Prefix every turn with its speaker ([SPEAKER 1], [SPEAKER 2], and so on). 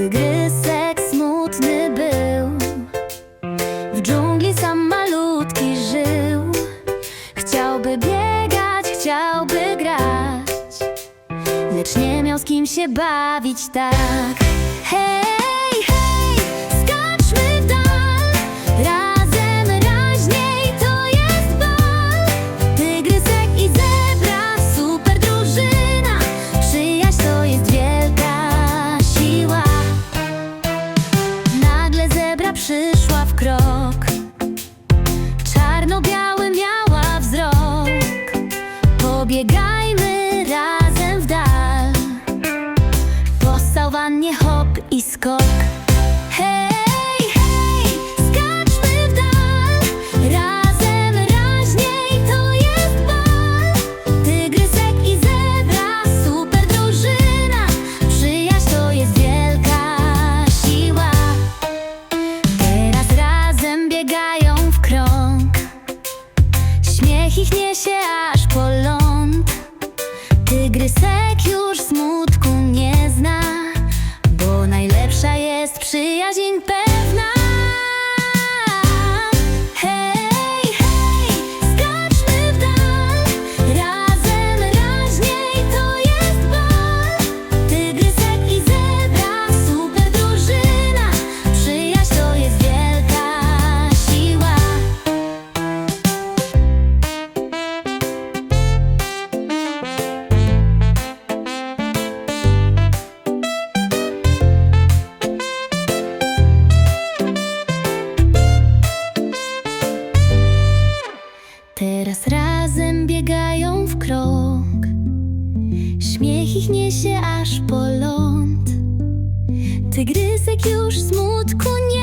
[SPEAKER 1] Tygrysek smutny był W dżungli sam malutki żył. Chciałby biegać, chciałby grać Lecz nie miał z kim się bawić tak. Hej, Pobiegajmy razem w dal. Po sauwannie hop i skok. Hej, hej, skaczmy w dal. Razem raźniej to jest bal. Tygrysek i zebra, super drużyna. Przyjaźń to jest wielka siła. Teraz razem biegają w krąg. Śmiech ich niesie aż po Tygrysek Śmiech ich niesie aż po ląd Tygrysek już smutku nie